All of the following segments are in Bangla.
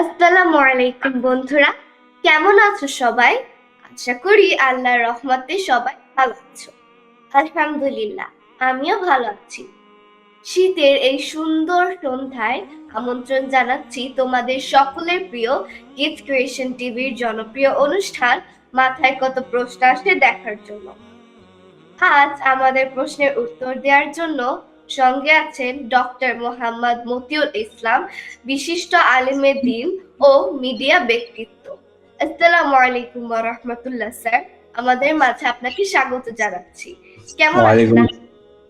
আসসালামু আলাইকুম বন্ধুরা, কেমন আছো সবাই? আশা করি আল্লাহর রহমতে সবাই ভালো আছো। আলহামদুলিল্লাহ, আমিও ভালো আছি। শীতের এই সুন্দর সন্ধ্যায় আমন্ত্রণ জানাচ্ছি তোমাদের সকলের প্রিয় গিফট ক্রিয়েশন টিভির জনপ্রিয় অনুষ্ঠান মাথায় কত প্রশ্ন আসে দেখার জন্য। আজ আমাদের প্রশ্নের উত্তর দেওয়ার জন্য সঙ্গে আছেন ডক্টর মোহাম্মদ মতিউল ইসলাম বিশিষ্ট আলেমে দিন ও মিডিয়া ব্যক্তিত্ব। আসসালামু আলাইকুম ওয়া রাহমাতুল্লাহ স্যার। আমাদের মাঝে আপনাকে স্বাগত জানাচ্ছি। কেমন আছেন?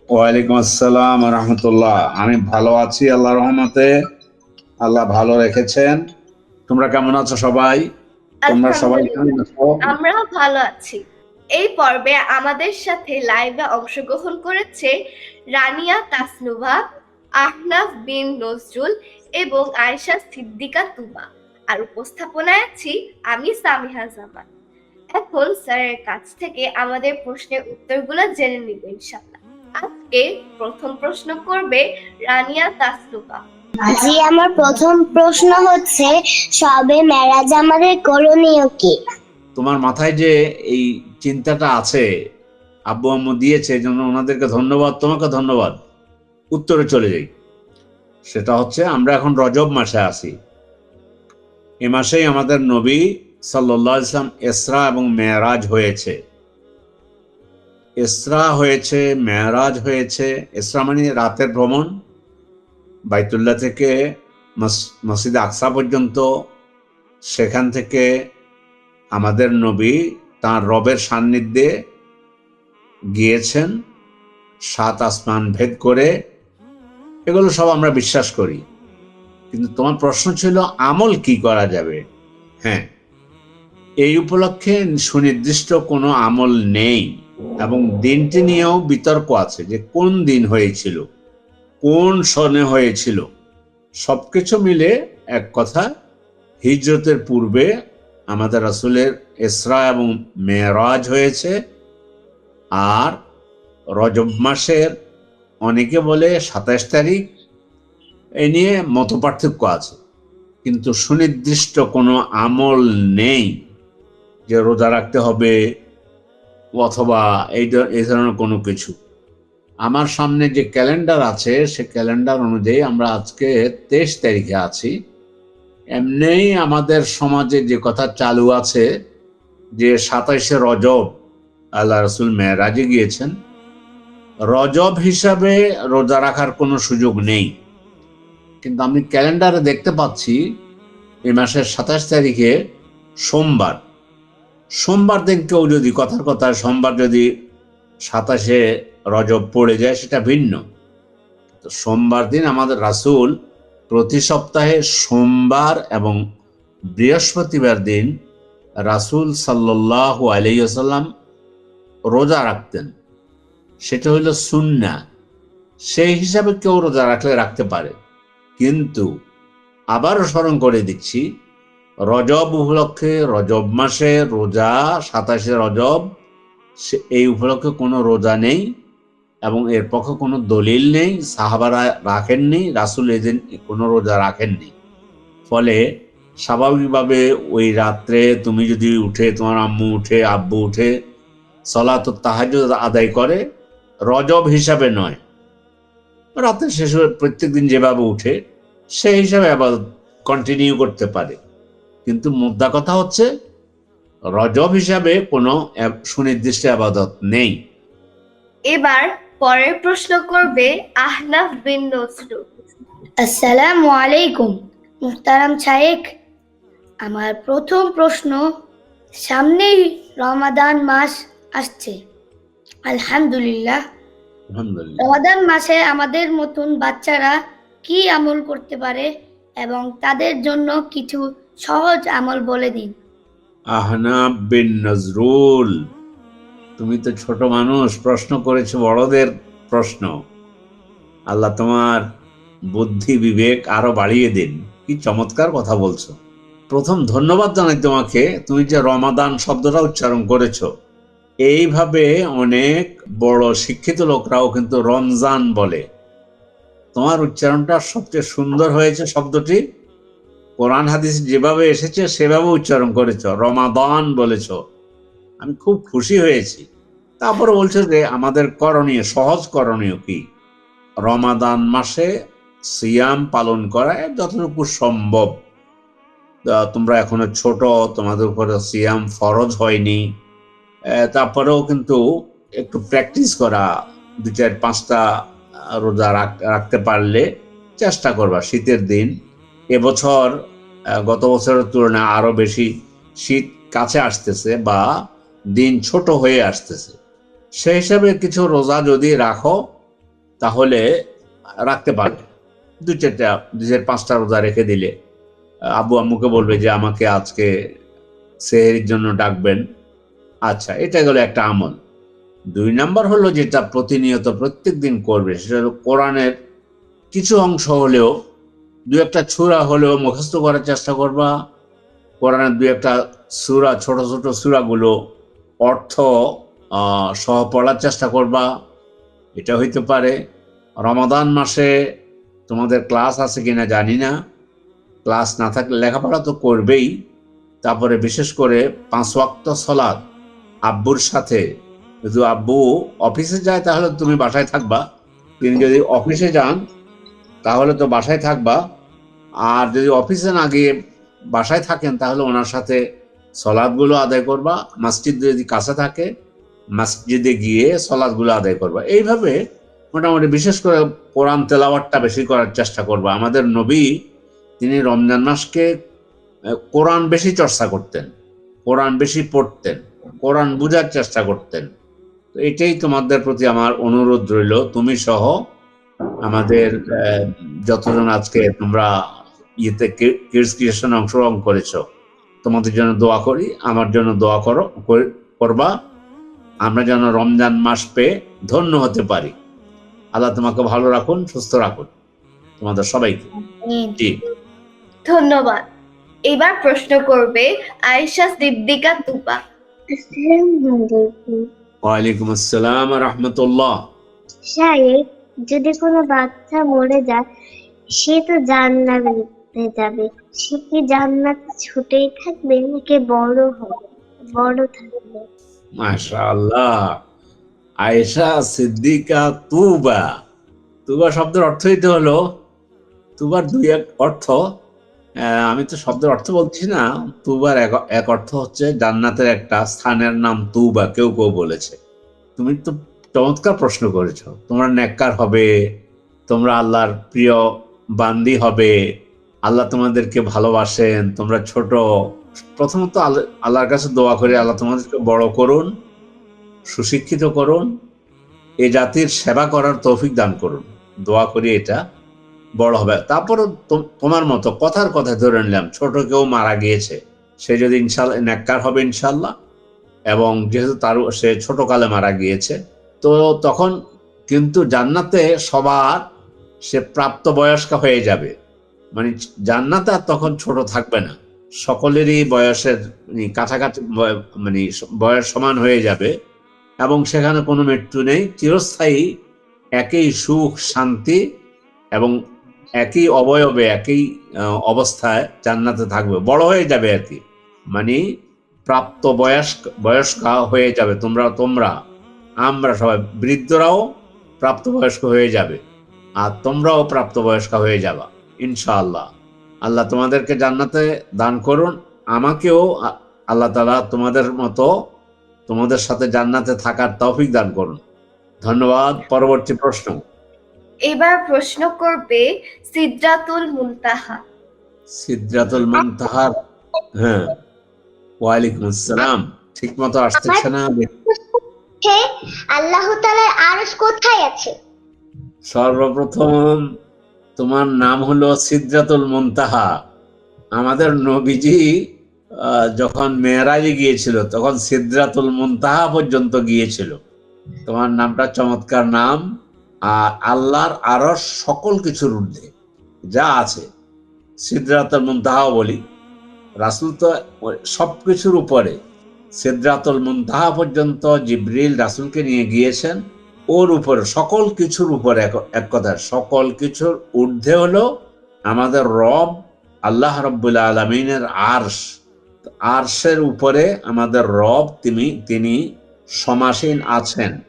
ওয়ালাইকুম আসসালাম রহমতুল্লাহ। আমি ভালো আছি আল্লাহ রহমতে। আল্লাহ ভালো রেখেছেন। তোমরা কেমন আছো সবাই? তোমরা সবাই কেমন আছো? আমরাও ভালো আছি। এই পর্বে আমাদের সাথে লাইভে অংশগ্রহণ করেছে রানিয়া তাসনুভা, আহনাফ বিন নজরুল এবং আয়েশা সিদ্দিকা তুবা। আর উপস্থাপনায় আছি আমি সামিহা জামান। এখন স্যারের কাছ থেকে আমাদের প্রশ্নের উত্তরগুলো জেনে নিব ইনশাআল্লাহ। আজকে প্রথম প্রশ্ন করবে রানিয়া তাসনুভা। জি, আমার প্রথম প্রশ্ন হচ্ছে, সবে মেরাজ আমাদের করণীয় কি? তোমার মাথায় যে এই চিন্তাটা আছে, আব্বু আম্মু দিয়েছে জন্য ওনাদেরকে ধন্যবাদ, তোমাকে ধন্যবাদ। উত্তরে চলে যাই। সেটা হচ্ছে, আমরা এখন রজব মাসে আছি। এ মাসেই আমাদের নবী সাল্লাহ ইসলাম এসরা এবং মেয়ারাজ হয়েছে। এসরা হয়েছে, মেয়ারাজ হয়েছে। এসরা মানে রাতের ভ্রমণ। বাইতুল্লাহ থেকে মস- মসজিদ আকসা পর্যন্ত, সেখান থেকে আমাদের নবী তার রবের সান্নিধ্যে গিয়েছেন, সাত আসমান ভেদ করে। এগুলো সব আমরা বিশ্বাস করি। কিন্তু তোমার প্রশ্ন ছিল, আমল কি করা যাবে? হ্যাঁ এই উপলক্ষে সুনির্দিষ্ট কোনো আমল নেই। এবং দিনটি নিয়েও বিতর্ক আছে যে কোন দিন হয়েছিল, কোন সনে হয়েছিল। সবকিছু মিলে এক কথা, হিজরতের পূর্বে আমাদের রাসূলের এসরা এবং মেরাজ হয়েছে। আর রজব মাসের অনেকে বলে সাতাশ তারিখ, এ নিয়ে মত পার্থক্য আছে। কিন্তু সুনির্দিষ্ট কোনো আমল নেই যে রোজা রাখতে হবে অথবা এই এই ধরনের কোনো কিছু। আমার সামনে যে ক্যালেন্ডার আছে, সে ক্যালেন্ডার অনুযায়ী আমরা আজকে তেইশ তারিখে আছি। এমনিই আমাদের সমাজে যে কথা চালু আছে, যে সাতাইশে রজব আল্লাহ রসুল মেয়েরাজে গিয়েছেন, রজব হিসাবে রোজা রাখার কোনো সুযোগ নেই। কিন্তু আমি ক্যালেন্ডারে দেখতে পাচ্ছি, এই মাসের সাতাশ তারিখে সোমবার। সোমবার দিন কেউ যদি কথার কথা, সোমবার যদি সাতাশে রজব পড়ে যায়, সেটা ভিন্ন। সোমবার দিন আমাদের রাসূল প্রতি সপ্তাহে সোমবার এবং বৃহস্পতিবার দিন রাসূল সাল্লাহ আলাইসাল্লাম রোজা রাখতেন। সেটা হইল সুন্না সেই হিসাবে কেউ রোজা রাখলে রাখতে পারে। কিন্তু আবারও স্মরণ করে দিচ্ছি, রজব উপলক্ষে, রজব মাসে রোজা, সাতাশে রজব এই উপলক্ষে কোনো রোজা নেই। এবং এর পক্ষে কোনো দলিল নেই, সাহাবারা রাখেননি, রাসুল এদিন কোনো রোজা রাখেননি। ফলে স্বাভাবিকভাবে ওই রাত্রে তুমি যদি উঠে, তোমার আম্মু উঠে, আব্বু উঠে, সলাত তাহাজ আদায় করে, রজব হিসাবে নয়। রাতের শেষে প্রত্যেক দিন যেভাবে উঠে সেই হিসাবে আবার কন্টিনিউ করতে পারে। কিন্তু মুদ্রা কথা হচ্ছে, রজব হিসাবে কোনো সুনির্দিষ্ট আবাদত নেই। এবার পরের প্রশ্ন করবে আহনাফ বিন নজরুল আসসালামু আলাইকুম মুহতারাম শায়েক আমার প্রথম প্রশ্ন সামনেই রমাদান মাস আসছে। আলহামদুলিল্লাহ। রমাদান মাসে আমাদের মতন বাচ্চারা কি আমল করতে পারে এবং তাদের জন্য কিছু সহজ আমল বলে দিন। আহনাব বিন নজরুল। তুমি তো ছোট মানুষ, প্রশ্ন করেছ বড়দের প্রশ্ন। আল্লাহ তোমার বুদ্ধি, বিবেক আরও বাড়িয়ে দিন। কি চমৎকার কথা বলছো। প্রথম ধন্যবাদ জানাই তোমাকে, তুমি যে রমাদান শব্দটা উচ্চারণ করেছ। এইভাবে অনেক বড় শিক্ষিত লোকরাও কিন্তু রমজান বলে। তোমার উচ্চারণটা সবচেয়ে সুন্দর হয়েছে শব্দটি। কোরআন হাদিস যেভাবে এসেছে, সেভাবে উচ্চারণ করেছ। রমাদান বলেছ। আমি খুব খুশি হয়েছি। তারপরে বলছে যে, আমাদের করণীয়, সহজ করণীয় কি? রমাদান মাসে সিয়াম পালন করা যতটুকু সম্ভব। তোমরা এখনও ছোট, তোমাদের উপরে সিয়াম ফরজ হয়নি। তারপরেও কিন্তু একটু প্র্যাকটিস করা দু চার পাঁচটা রোজা রাখ- রাখতে পারলে চেষ্টা করবা শীতের দিন। এবছর গত বছরের তুলনায় আরও বেশি শীত কাছে আসতেছে বা দিন ছোট হয়ে আসতেছে। সেই হিসাবে কিছু রোজা যদি রাখো, তাহলে রাখতে পারবে। দু চারটা, দু চার পাঁচটা রোজা রেখে দিলে। আব্বু আম্মুকে বলবে যে, আমাকে আজকে সেহেরির জন্য ডাকবেন। আচ্ছা এটা গেল একটা আমল। দুই নাম্বার হলো যেটা প্রতিনিয়ত প্রত্যেক দিন করবে, সেটা হলো কোরআনের কিছু অংশ হলেও, দু একটা ছুরা হলেও মুখস্থ করার চেষ্টা করবা। কোরআনের দু একটা সুরা, ছোট ছোট সুরাগুলো অর্থ সহ পড়ার চেষ্টা করবা। এটা হইতে পারে, রমাদান মাসে তোমাদের ক্লাস আছে কিনা জানি না। ক্লাস না থাকলে লেখাপড়া তো করবেই। তারপরে বিশেষ করে পাঁচ ওয়াক্ত সলাদ আব্বুর সাথে। যদি আব্বু অফিসে যায় তাহলে তুমি বাসায় থাকবা। তিনি যদি অফিসে যান তাহলে তো বাসায় থাকবা। আর যদি অফিসে না গিয়ে বাসায় থাকেন তাহলে ওনার সাথে সলাদগুলো আদায় করবা, মসজিদ যদি কাছে থাকে, মসজিদে গিয়ে সলাদগুলো আদায় করবা। এইভাবে মোটামুটি বিশেষ করে কোরআন তেলাওয়াতটা বেশি করার চেষ্টা করবা। আমাদের নবী, তিনি রমজান মাসকে কোরআন বেশি চর্চা করতেন, কোরআন বেশি পড়তেন, কোরআন বোঝার চেষ্টা করতেন। তো এটাই তোমাদের প্রতি আমার অনুরোধ রইল। তুমি সহ আমাদের যতজন আজকে তোমরা ইয়েতে কিডস অংশগ্রহণ করেছ তোমাদের জন্য দোয়া করি আমার জন্য দোয়া করো করবা। আমরা যেন রমজান মাস পেয়ে ধন্য হতে পারি। আল্লাহ তোমাকে ভালো রাখুন সুস্থ রাখুন। তোমাদের সবাইকে। জি। ধন্যবাদ। এবার প্রশ্ন করবে আয়েশা সিদ্দিকা তুবা ওয়ালাইকুম আসসালাম রহমতুল্লাহ। শায়েক যদি কোনো বাচ্চা মরে যায় সে তো জান্নাতে যাবে। সে কি জান্নাত ছুটেই থাকবে নাকি বড় হবে? বড় থাকবে। মাশা আল্লাহ আয়েশা, সিদ্দিকা, তুবা। তুবা শব্দের অর্থই তো হলো, তুবার দুই এক অর্থ। আমি তো শব্দের অর্থ বলছি না। তুবার এক অর্থ হচ্ছে জান্নাতের একটা স্থানের নাম তুবা, কেউ কেউ বলেছে। তুমি তো চমৎকার প্রশ্ন করেছ। তোমরা নেককার হবে, তোমরা আল্লাহর প্রিয় বান্দি হবে আল্লাহ তোমাদেরকে ভালোবাসেন, তোমরা ছোট। প্রথমত আল্লাহ- আল্লাহর কাছে দোয়া করে আল্লাহ তোমাদেরকে বড় করুন, সুশিক্ষিত করুন, এ জাতির সেবা করার তৌফিক দান করুন। দোয়া করি এটা, বড় হবে। তারপর তোমার মতো কথার কথা ধরে নিলাম, ছোট কেউ মারা গিয়েছে, সে যদি ইনশাল্লাহ নেককার হবে ইনশাল্লাহ, এবং যেহেতু তার সে ছোট কালে মারা গিয়েছে, তো তখন কিন্তু জান্নাতে সবার সে প্রাপ্ত বয়স্ক হয়ে যাবে। মানে জান্নাত আর তখন ছোট থাকবে না। সকলেরই বয়সের মানে কাছাকাছি মানে বয়স সমান হয়ে যাবে এবং সেখানে কোনো মৃত্যু নেই। চিরস্থায়ী, একই সুখ, শান্তি এবং একই অবয়বে, একই অবস্থায় জান্নাতে থাকবে। বড় হয়ে যাবে আর কি। মানে প্রাপ্ত বয়স্ক বয়স্ক হয়ে যাবে। তোমরা তোমরা, আমরা সবাই, বৃদ্ধরাও প্রাপ্তবয়স্ক হয়ে যাবে আর তোমরাও প্রাপ্তবয়স্ক হয়ে যাবা। ইনশাআল্লাহ। আল্লাহ তোমাদেরকে জান্নাতে দান করুন। আমাকেও আল্লাহ তালা তোমাদের মতো তোমাদের সাথে জান্নাতে থাকার তৌফিক দান করুন। ধন্যবাদ। পরবর্তী প্রশ্ন। এবার প্রশ্ন করবে সিদ্রাতুল মুনতাহা। সিদ্রাতুল মুনতাহার হ্যাঁ। ওয়ালাইকুম আসসালাম। ঠিক মতো আসতেছে না? হে আল্লাহ তাআলার আরশ কোথায় আছে? সর্বপ্রথম তোমার নাম হলো সিদ্রাতুল মুনতাহা। আমাদের নবীজি যখন মেয়েরাজে গিয়েছিল, তখন সিদ্রাতুল মুনতাহা পর্যন্ত গিয়েছিল। তোমার নামটা চমৎকার নাম, আর আল্লাহর আরও সকল কিছুর ঊর্ধ্বে। যা আছে, সিদ্রাতুল মুনতাহাও বলি। রাসুল তো সব কিছুর উপরে। সিদ্রাতুল মুনতাহা পর্যন্ত জিব্রিল রাসুলকে নিয়ে গিয়েছেন। ওর উপরে, সকল কিছুর উপরে এক- কথা, সকল কিছুর ঊর্ধ্বে হলো আমাদের রব, আল্লাহ রব্বুল আলমিনের আরশ। আরশের উপরে আমাদের রব, তিনি তিনি সমাসীন আছেন।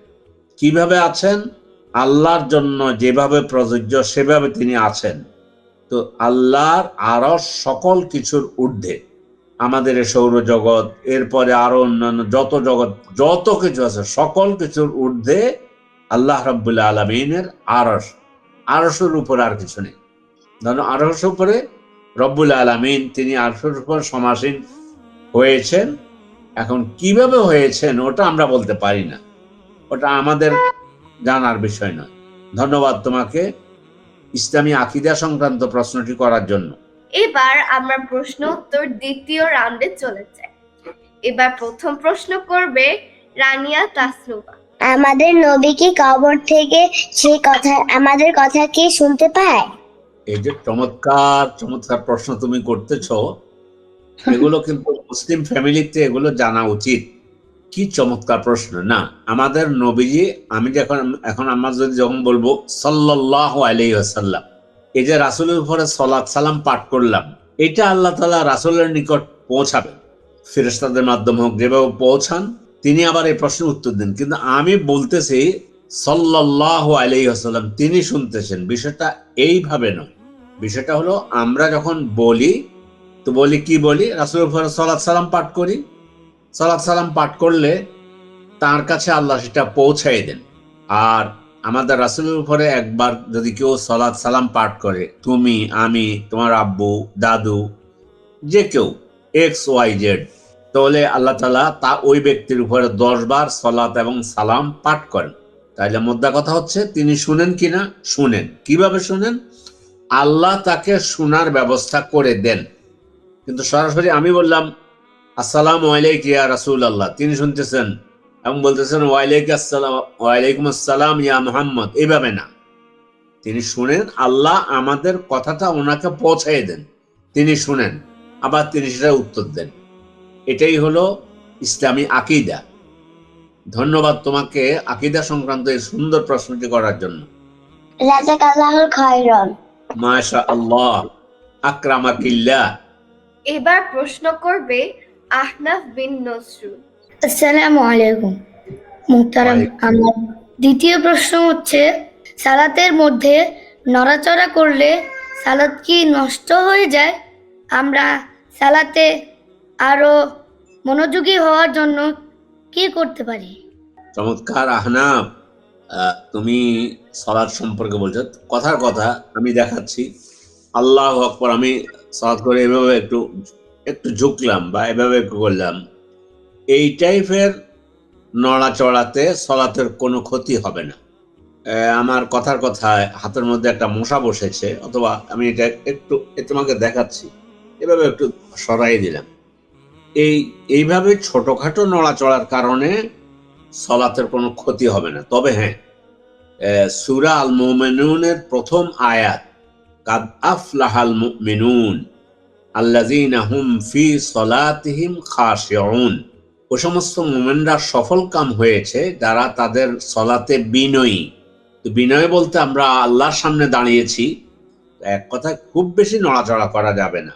কীভাবে আছেন? আল্লাহর জন্য যেভাবে প্রযোজ্য, সেভাবে তিনি আছেন। তো আল্লাহর আরশ সকল কিছুর ঊর্ধ্বে। আমাদের সৌরজগৎ, এরপরে আরও অন্যান্য যত জগৎ, যত কিছু আছে, সকল কিছুর ঊর্ধ্বে আল্লাহ রব্বুল আলমিনের আরস আরসের উপর আর কিছু নেই। ধরো আরসের উপরে রব্বুল আলমিন, তিনি আরসের উপর সমাসীন হয়েছেন। এখন কীভাবে হয়েছেন ওটা আমরা বলতে পারি না। ওটা আমাদের জানার বিষয় নয়। ধন্যবাদ তোমাকে ইসলামী আকিদা সংক্রান্ত প্রশ্নটি করার জন্য। এবার আমরা প্রশ্ন উত্তর দ্বিতীয় রাউন্ডে চলে যাই। এবার প্রথম প্রশ্ন করবে রানিয়া তাসনুবা আমাদের নবী কি কবর থেকে সেই কথা, আমাদের কথা কি শুনতে পায়? এই যে চমৎকার চমৎকার প্রশ্ন তুমি করতেছ, এগুলো কিন্তু মুসলিম ফ্যামিলিতে এগুলো জানা উচিত। কি চমৎকার প্রশ্ন, না? আমাদের নবীজি, আমি যখন, এখন আমরা যদি যখন বলব সাল্লাহ আলি আসাল্লাম এই যে রাসুলের উপরে সলাৎ সালাম পাঠ করলাম, এটা আল্লাহ তালা রাসুলের নিকট পৌঁছাবে ফেরেস্তাদের মাধ্যমে হোক, যেভাবে পৌঁছান তিনি আবার এই প্রশ্নের উত্তর দেন। কিন্তু আমি বলতেছি সাল্লাহ আলাই আসাল্লাম তিনি শুনতেছেন। বিষয়টা এইভাবে নয়। বিষয়টা হলো, আমরা যখন বলি, তো বলি কি বলি? রাসুল সালাদ সালাম পাঠ করি। সালাদ সালাম পাঠ করলে তার কাছে আল্লাহ সেটা পৌঁছাই দেন। আর আমাদের রাসুলের উপরে একবার যদি কেউ সালাদ সালাম পাঠ করে, তুমি, আমি, তোমার আব্বু, দাদু, যে কেউ এক্স ওয়াই জেড তাহলে আল্লাহ তালা তা ওই ব্যক্তির উপরে দশ বার সলাত এবং সালাম পাঠ করেন। তাইলে মোদ্দা কথা হচ্ছে, তিনি শুনেন কিনা শুনেন। কীভাবে শুনেন? আল্লাহ তাকে শোনার ব্যবস্থা করে দেন। কিন্তু সরাসরি আমি বললাম, আসসালাম ওয়ালাইক ইয়া রাসূল আল্লাহ তিনি শুনতেছেন এবং বলতেছেন ওয়ালাইক আসসালাম, ওয়ালাইকুম আসসালাম ইয়া মোহাম্মদ। এইভাবে না। তিনি শুনেন, আল্লাহ আমাদের কথাটা ওনাকে পৌঁছাই দেন। তিনি শুনেন, আবার তিনি সেটা উত্তর দেন। এটাই হলো ইসলামী আকিদা। ধন্যবাদ তোমাকে আকিদা সংক্রান্ত এই সুন্দর প্রশ্নটি করার জন্য। মাশা আল্লাহ আকরামাকিল্লাহ এবার প্রশ্ন করবে আহনাফ বিন নসরুল আসসালামু আলাইকুম। মুহতারাম আমার দ্বিতীয় প্রশ্ন হচ্ছে সালাতের মধ্যে নড়াচড়া করলে সালাত কি নষ্ট হয়ে যায়? আমরা সালাতে আরও মনোযোগী হওয়ার জন্য কি করতে পারি? চমৎকার, আহনাব। তুমি সলাদ সম্পর্কে বলছো। কথার কথা আমি দেখাচ্ছি। আল্লাহ আকবর, আমি সলাদ করে এভাবে একটু একটু ঝুঁকলাম বা এভাবে একটু করলাম। এই টাইপের নড়াচড়াতে সলাতের কোনো ক্ষতি হবে না। আমার কথার কথায় হাতের মধ্যে একটা মশা বসেছে, অথবা আমি এটা একটু তোমাকে দেখাচ্ছি। এভাবে একটু সরাই দিলাম। এই, এইভাবে ছোটখাটো নড়াচড়ার কারণে সলাতের কোনো ক্ষতি হবে না। তবে হ্যাঁ সুরা আল মুমিনুনের প্রথম আয়াত, কাদ আফলাহাল মুমিনুন আল্লাযীনা হুম ফি সলাতিহিম খাশিউন। ও সমস্ত মুমিনরা সফল কাম হয়েছে যারা তাদের সলাতে বিনয়ী। তো বিনয় বলতে আমরা আল্লাহর সামনে দাঁড়িয়েছি। এক কথায় খুব বেশি নড়াচড়া করা যাবে না।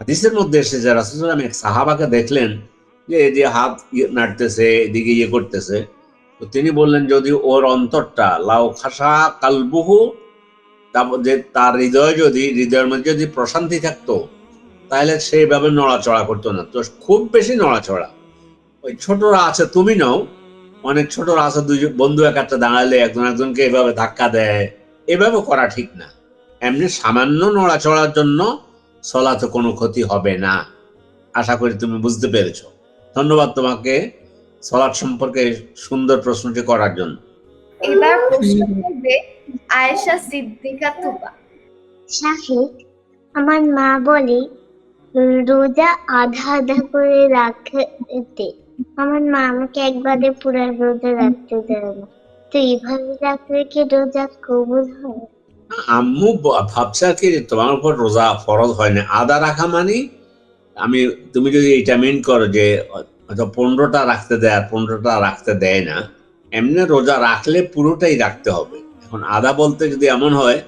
হাদিসের মধ্যে এসেছে রাসূল এক সাহাবাকে দেখলেন যে এই যে হাত ইয়ে নাড়তেছে, এদিকে ইয়ে করতেছে, তো তিনি বললেন, যদি ওর অন্তরটা, লাউ খাসা কালবুহু তারপর যে তার হৃদয় যদি, হৃদয়ের মধ্যে যদি প্রশান্তি থাকতো, তাহলে সেইভাবে নড়াচড়া করতো না। তো খুব বেশি নড়াচড়া। ওই ছোটরা আছে, তুমি নাও। অনেক ছোটরা আছে, দুই বন্ধু এক একটা দাঁড়ালে একজন একজনকে এভাবে ধাক্কা দেয়। এভাবে করা ঠিক না। এমনি সামান্য নড়াচড়ার জন্য চলাতে কোনো ক্ষতি হবে না। আশা করি তুমি বুঝতে পেরেছ। ধন্যবাদ তোমাকে সলাৎ সম্পর্কে সুন্দর প্রশ্নটি করার জন্য। এবার প্রশ্ন করবে আয়েশা সিদ্দিকা তুবা। শাহিদ আমার মা বলে রোজা আধা আধা করে রাখতে আমার মা আমাকে একবারে পুরো রোজা রাখতে দেয় না। তো এইভাবে রাখলে কি রোজা কবুল হয় আম্মু ভাবছে কি তোমার উপর রোজা ফরজ হয় না। আদা রাখা মানে আমি, তুমি যদি এটা মেন করো যে, হয়তো পনেরোটা রাখতে দেয় আর পনেরোটা রাখতে দেয় না, এমনি রোজা রাখলে পুরোটাই রাখতে হবে। এখন আদা বলতে যদি এমন হয়,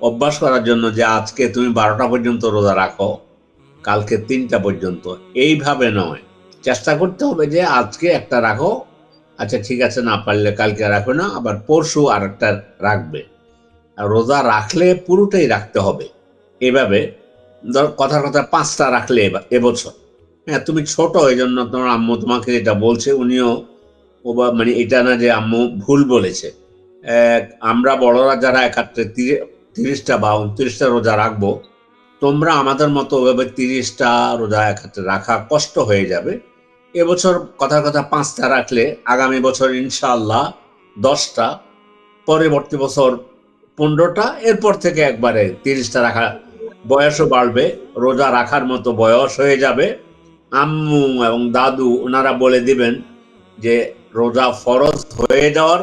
অভ্যাস করার জন্য যে আজকে তুমি বারোটা পর্যন্ত রোজা রাখো, কালকে তিনটা পর্যন্ত, এইভাবে নয়। চেষ্টা করতে হবে যে আজকে একটা রাখো আচ্ছা ঠিক আছে, না পারলে কালকে রাখো না, আবার পরশু আর একটা রাখবে। রোজা রাখলে পুরোটাই রাখতে হবে। এভাবে ধর কথার কথা পাঁচটা রাখলে এবছর। হ্যাঁ তুমি ছোট এই জন্য তোমার আম্মু তোমাকে যেটা বলছে, উনিও ও বা মানে এটা না যে আম্মু ভুল বলেছে। আমরা বড়রা যারা একাত্রে তিরিশটা বা উনত্রিশটা রোজা রাখব, তোমরা আমাদের মতো ওভাবে তিরিশটা রোজা একাত্রে রাখা কষ্ট হয়ে যাবে। এবছর কথার কথা পাঁচটা রাখলে আগামী বছর ইনশাআল্লাহ দশটা, পরবর্তী বছর পনেরোটা, এরপর থেকে একবারে তিরিশটা রাখা বয়সও বাড়বে, রোজা রাখার মতো বয়স হয়ে যাবে। আম্মু এবং দাদু, ওনারা বলে দিবেন যে রোজা ফরজ হয়ে যাওয়ার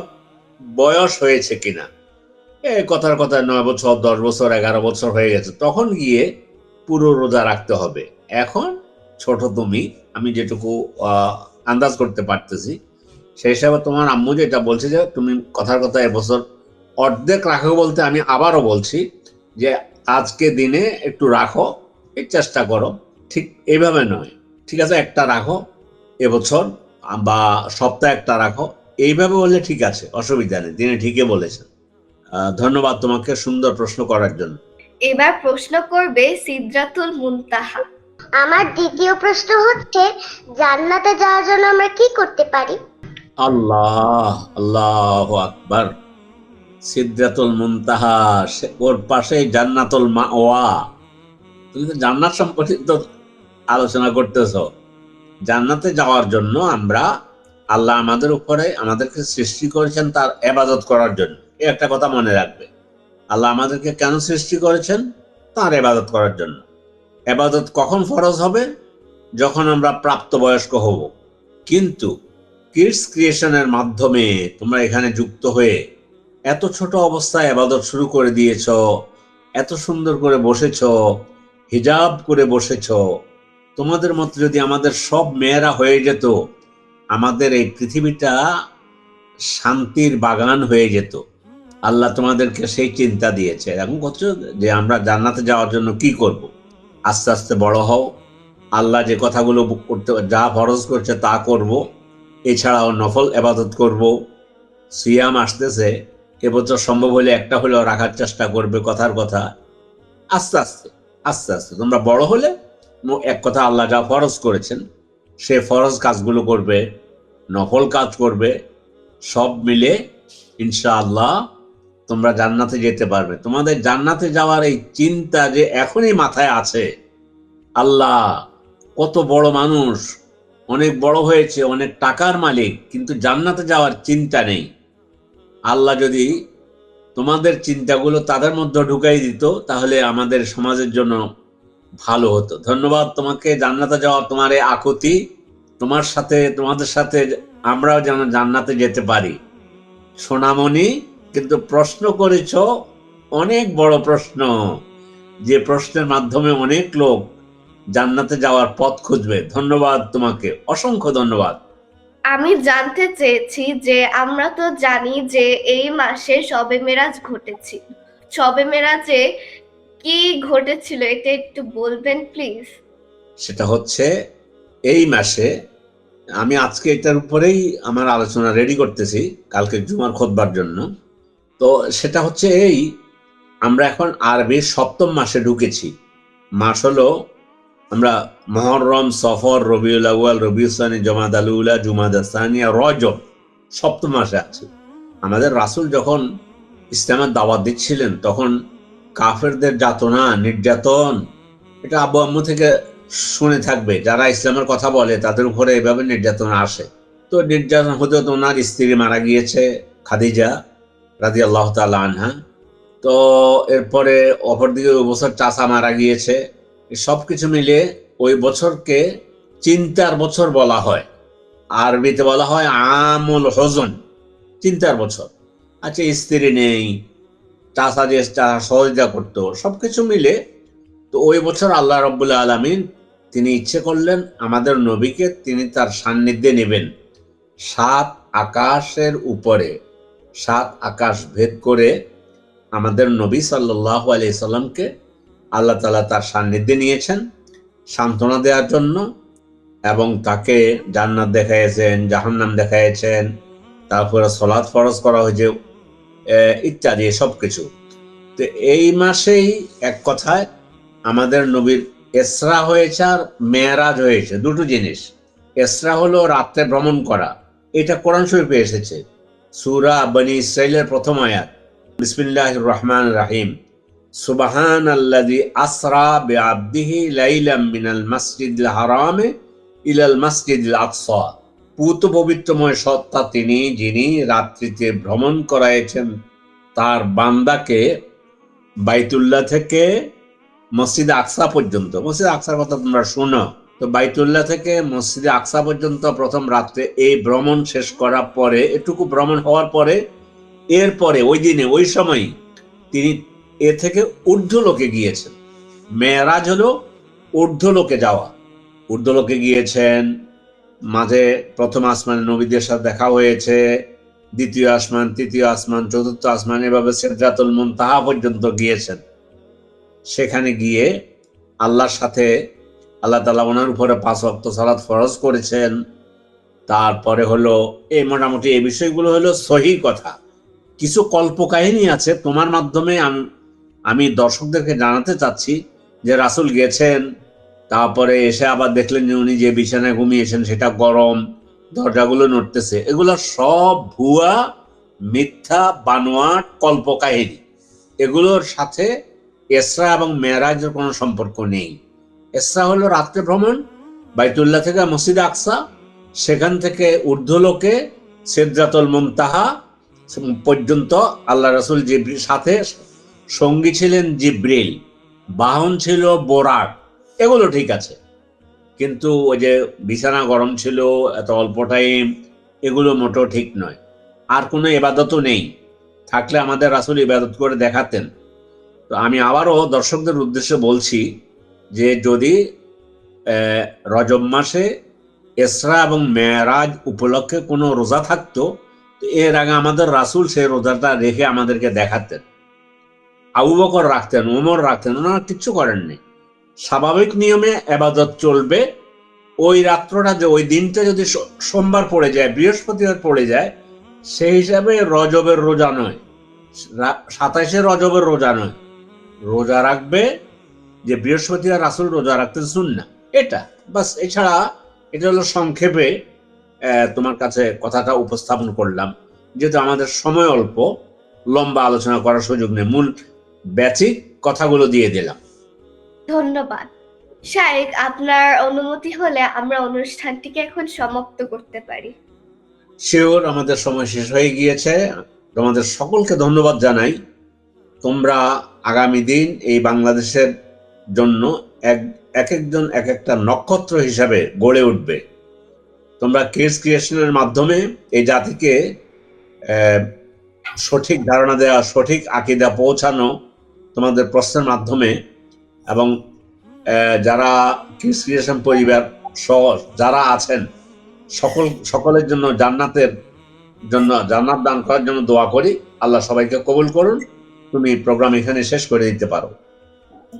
বয়স হয়েছে কিনা। এই কথার কথা নয় বছর, দশ বছর, এগারো বছর হয়ে গেছে। তখন গিয়ে পুরো রোজা রাখতে হবে। এখন ছোট তুমি, আমি যেটুকু আন্দাজ করতে পারতেছি, সেই হিসাবে তোমার আম্মু যেটা বলছে যে তুমি কথার কথা এবছর অর্ধেক রাখো বলতে আমি আবারও বলছি যে আজকে দিনে একটু রাখো এই চেষ্টা করো। ঠিক এইভাবে নয়। ঠিক আছে একটা রাখো এবছর বা সপ্তাহে একটা রাখো। এইভাবে বললে ঠিক আছে অসুবিধা নেই তিনি ঠিকই বলেছেন ধন্যবাদ তোমাকে সুন্দর প্রশ্ন করার জন্য। এবার প্রশ্ন করবে সিদ্রাতুল মুনতাহা। আমার দ্বিতীয় প্রশ্ন হচ্ছে জান্নাতে যাওয়ার জন্য আমরা কি করতে পারি? আল্লাহ আল্লাহ আকবার। সিদ্ধাতুল মুনতাহা ওর পাশে জান্নাতুল মাওয়া। তুমি তো জান্নাত সম্পর্কিত আলোচনা করতেছ। জান্নাতে যাওয়ার জন্য আমরা আল্লাহ আমাদের উপরে আমাদেরকে সৃষ্টি করেছেন তার এবাদত করার জন্য। এই একটা কথা মনে রাখবে। আল্লাহ আমাদেরকে কেন সৃষ্টি করেছেন? তার এবাদত করার জন্য। এবাদত কখন ফরজ হবে? যখন আমরা প্রাপ্তবয়স্ক হব। কিন্তু কিডস ক্রিয়েশনের মাধ্যমে তোমরা এখানে যুক্ত হয়ে এত ছোট অবস্থায় আবাদত শুরু করে দিয়েছ, এত সুন্দর করে বসেছ, হিজাব করে বসেছ। তোমাদের মতো যদি আমাদের সব মেয়েরা হয়ে যেত, আমাদের এই পৃথিবীটা শান্তির বাগান হয়ে যেত। আল্লাহ তোমাদেরকে সেই চিন্তা দিয়েছে। এখন কত যে আমরা জান্নাতে যাওয়ার জন্য কি করব? আস্তে আস্তে বড় হও। আল্লাহ যে কথাগুলো করতে, যা ফরজ করছে তা করব। এছাড়াও নফল এবাদত করব। সিয়াম আসতেছে। এবছর সম্ভব হলে একটা হলেও রাখার চেষ্টা করবে কথার কথা। আস্তে আস্তে আস্তে আস্তে। তোমরা বড় হলে এক কথা আল্লাহ যা ফরজ করেছেন, সে ফরজ কাজগুলো করবে নকল কাজ করবে, সব মিলে ইনশাআল্লাহ তোমরা জান্নাতে যেতে পারবে। তোমাদের জান্নাতে যাওয়ার এই চিন্তা যে এখনই মাথায় আছে, আল্লাহ কত বড় মানুষ, অনেক বড় হয়েছে, অনেক টাকার মালিক, কিন্তু জান্নাতে যাওয়ার চিন্তা নেই। আল্লাহ যদি তোমাদের চিন্তাগুলো তাদের মধ্যে ঢুকাই দিত, তাহলে আমাদের সমাজের জন্য ভালো হতো। ধন্যবাদ তোমাকে, জান্নাতে যাওয়া তোমার এই আকুতি। তোমার সাথে, তোমাদের সাথে আমরাও যেন জান্নাতে যেতে পারি। সোনামণি, কিন্তু প্রশ্ন করেছ, অনেক বড় প্রশ্ন। যে প্রশ্নের মাধ্যমে অনেক লোক জান্নাতে যাওয়ার পথ খুঁজবে। ধন্যবাদ তোমাকে, অসংখ্য ধন্যবাদ। আমি জানতে চেয়েছি যে আমরা তো জানি যে এই মাসে শবে মেরাজ ঘটেছিল শবে মেরাজে কি ঘটেছিল এটা একটু বলবেন প্লিজ সেটা হচ্ছে, এই মাসে আমি আজকে এটার উপরেই আমার আলোচনা রেডি করতেছি, কালকে জুমার খোদবার জন্য। তো সেটা হচ্ছে এই, আমরা এখন আরবির সপ্তম মাসে ঢুকেছি। মাস হলো আমরা মহরম, সফর, রবিউল আউয়াল রবিউসানি জমাদ আলুলা জুমাদ সানিয়া রজব সপ্তম মাসে আছি। আমাদের রাসূল যখন ইসলামের দাওয়াত দিচ্ছিলেন, তখন কাফেরদের যাতনা, নির্যাতন, এটা আব্বু আম্মু থেকে শুনে থাকবে। যারা ইসলামের কথা বলে, তাদের উপরে এভাবে নির্যাতন আসে। তো নির্যাতন হতে হতে ওনার স্ত্রী মারা গিয়েছে, খাদিজা রাজি আল্লাহ তালা আনহা। তো এরপরে অপরদিকে বছর চাষা মারা গিয়েছে। সব কিছু মিলে ওই বছরকে চিন্তার বছর বলা হয়। আরবিতে বলা হয় আমুল হজন, চিন্তার বছর। আচ্ছা স্ত্রী নেই, চাষা যে চাষা সহযোগিতা করতো সব কিছু মিলে তো ওই বছর আল্লাহ রব্বুল্লাহ আলমিন তিনি ইচ্ছে করলেন আমাদের নবীকে তিনি তার সান্নিধ্যে নেবেন। সাত আকাশের উপরে, সাত আকাশ ভেদ করে আমাদের নবী সাল্লাহ আলাইসাল্লামকে আল্লাহ তালা তার সান্নিধ্যে নিয়েছেন সান্ত্বনা দেওয়ার জন্য এবং তাকে জান্নাত দেখাইয়েছেন, জাহান্নাম দেখাইয়েছেন, তারপরে সলাদ ফরজ করা হয়েছে ইত্যাদি সব কিছু তো এই মাসেই এক কথায় আমাদের নবীর এসরা হয়েছে আর মেয়ারাজ হয়েছে, দুটো জিনিস। এসরা হলো রাত্রে ভ্রমণ করা, এটা কোরআন শরীফে এসেছে। সুরা বনি ইসরাইলের প্রথম আয়াত বিসমিল্লাহ রহমান রাহিম। সুবাহান আল্লাদি আসরা বে আব্দিহি লাইলাম মিনাল মসজিদ হারামে ইলাল মসজিদ আকসা। পুত পবিত্রময় সত্তা তিনি, যিনি রাত্রিতে ভ্রমণ করাইছেন, তার বান্দাকে বাইতুল্লাহ থেকে মসজিদ আকসা পর্যন্ত। মসজিদ আকসার কথা তোমরা শোনো। তো বাইতুল্লাহ থেকে মসজিদে আকসা পর্যন্ত প্রথম রাত্রে এই ভ্রমণ শেষ করার পরে, এটুকু ভ্রমণ হওয়ার পরে, এরপরে, ওই দিনে, ওই সময় তিনি এ থেকে ঊর্ধ্বলোকে গিয়েছেন। মেয়েরাজ হলো ঊর্ধ্বলোকে যাওয়া। ঊর্ধ্বলোকে গিয়েছেন, মাঝে প্রথম আসমানে নবীদের সাথে দেখা হয়েছে, দ্বিতীয় আসমান, তৃতীয় আসমান, চতুর্থ আসমান, এভাবে সেদ্রাতুল মুনতাহা পর্যন্ত গিয়েছেন। সেখানে গিয়ে আল্লাহর সাথে আল্লাহ তালা ওনার উপরে পাঁচ অক্ত সালাত ফরজ করেছেন। তারপরে হলো, এই মোটামুটি এই বিষয়গুলো হলো সহি কথা। কিছু কল্পকাহিনী আছে তোমার মাধ্যমে আম- দর্শকদেরকে জানাতে চাচ্ছি যে রাসুল গেছেন, তারপরে এসে আবার দেখলেন যে উনি যে বিছানায় ঘুমিয়েছেন সেটা গরম, দরজাগুলো নড়তেছে। এগুলো সব ভুয়া, মিথ্যা, বানোয়াট, কল্পকাহিনী। এগুলোর সাথে এসরা এবং মেয়েরাজের কোনো সম্পর্ক নেই। এসরা হলো রাত্রে ভ্রমণ, বাইতুল্লাহ থেকে মসজিদ আকসা, সেখান থেকে ঊর্ধ্বলোকে সেদ্রাতুল মুমতাহা পর্যন্ত আল্লাহ রসুল জিব্রির সাথে সঙ্গী ছিলেন জিব্রিল, বাহন ছিল বোরাক, এগুলো ঠিক আছে। কিন্তু ওই যে বিছানা গরম ছিল, এত অল্প টাইম এগুলো মোটেও ঠিক নয়। আর কোনো এবাদতও নেই। থাকলে আমাদের রাসুল ইবাদত করে দেখাতেন। তো আমি আবারও দর্শকদের উদ্দেশ্যে বলছি যে যদি রজব মাসে এসরা এবং মেয়ারাজ উপলক্ষে কোনো রোজা থাকতো, তো এর আগে আমাদের রাসুল সেই রোজাটা রেখে আমাদেরকে দেখাতেন। আবু বকর রাখতেন ওমর রাখতেন, ওনারা কিচ্ছু করেননি স্বাভাবিক নিয়মে আবাদত চলবে। ওই রাত্রটা যে, ওই দিনটা যদি সোমবার পড়ে যায়, বৃহস্পতিবার পড়ে যায়, সেই হিসাবে রজবের রোজা নয়। সাতাইশে রজবের রোজা নয়। রোজা রাখবে যে বৃহস্পতিবার রাসুল রোজা রাখতেন শুন না এটা, বাস এছাড়া এটা হলো সংক্ষেপে তোমার কাছে কথাটা উপস্থাপন করলাম। যেহেতু আমাদের সময় অল্প, লম্বা আলোচনা করার সুযোগ নেই। মূল বেচিক কথাগুলো দিয়ে দিলাম। ধন্যবাদ। শাইক আপনার অনুমতি হলে আমরা অনুষ্ঠানটিকে এখন সমাপ্ত করতে পারি। শিওর আমাদের সময় শেষ হয়ে গিয়েছে। তোমাদের সকলকে ধন্যবাদ জানাই। তোমরা আগামী দিন এই বাংলাদেশের জন্য এক এক একজন এক একটা নক্ষত্র হিসাবে গড়ে উঠবে। তোমরা কেস ক্রিয়েশনের মাধ্যমে এই জাতিকে সঠিক ধারণা দেওয়া সঠিক আকিদা পৌঁছানো তোমাদের প্রশ্নের মাধ্যমে এবং যারা কিস ক্রিয়েশন পরিবার সহ যারা আছেন, সকল, সকলের জন্য জান্নাতের জন্য, জান্নাত দান করার জন্য দোয়া করি। আল্লাহ সবাইকে কবুল করুন। তুমি প্রোগ্রাম এখানে শেষ করে দিতে পারো।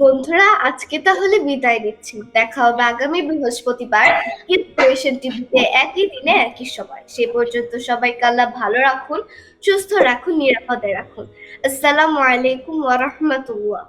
বন্ধুরা, আজকে তাহলে বিদায় নিচ্ছি। দেখা হবে আগামী বৃহস্পতিবার একই দিনে একই সময়। সে পর্যন্ত সবাইকে আল্লাহ ভালো রাখুন, সুস্থ রাখুন, নিরাপদে রাখুন। আসসালামু আলাইকুম ওয়া রাহমাতুল্লাহ।